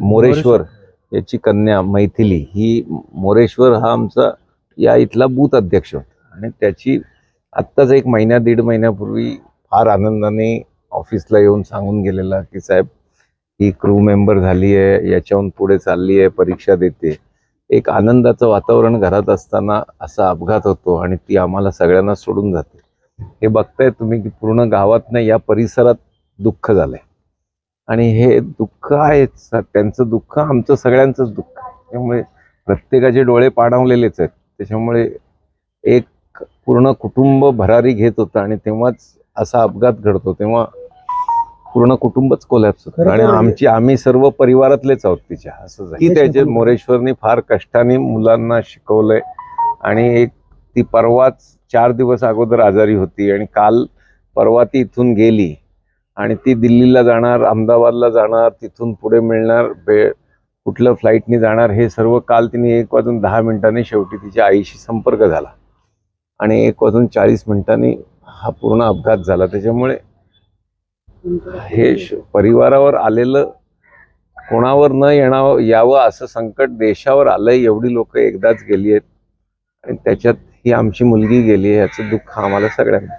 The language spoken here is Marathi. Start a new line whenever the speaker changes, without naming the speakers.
मोरेश्वर. याची कन्या मैथिली ही मोरेश्वर हा आमचा या इथला बूथ अध्यक्ष होता. आणि त्याची आत्ताच एक महिन्या दीड महिन्यापूर्वी फार आनंदाने ऑफिसला येऊन सांगून गेलेला की साहेब ही क्रू मेंबर झाली आहे याच्याहून पुढे चालली आहे परीक्षा देते. एक आनंदाचं वातावरण घरात असताना असा अपघात होतो आणि ती आम्हाला सगळ्यांना सोडून जाते. हे बघताय तुम्ही की पूर्ण गावातनं या परिसरात दुःख झालंय. आणि हे दुःख आहे. त्यांचं दुःख आमचं सगळ्यांचंच दुःख आहे. त्यामुळे प्रत्येकाचे डोळे पाणावलेलेच आहेत. त्याच्यामुळे एक पूर्ण कुटुंब भरारी घेत होतं आणि तेव्हाच असा अपघात घडतो. तेव्हा पूर्ण कुटुंबच कोलॅप्स होतं. आणि आमची आम्ही सर्व परिवारातलेच आहोत तिच्या. असं. की त्याचे मोरेश्वरनी फार कष्टाने मुलांना शिकवलंय. आणि एक ती परवाच चार दिवस अगोदर आजारी होती. आणि काल परवा ती इथून गेली. आणि ती दिल्लीला जाणार अहमदाबादला जाणार तिथून पुढे मिळणार बे कुठलं फ्लाईटनी जाणार हे सर्व काल तिने एक वाजून दहा मिनिटांनी शेवटी तिच्या आईशी संपर्क झाला. आणि एक वाजून चाळीस मिनिटांनी हा पूर्ण अपघात झाला. त्याच्यामुळे हे परिवारावर आलेलं कोणावर न येणावं यावं असं संकट देशावर आलंय एवढी लोक एकदाच गेली आहेत. आणि त्याच्यात ही आमची मुलगी गेली आहे याचं दुःख आम्हाला सगळ्यांना.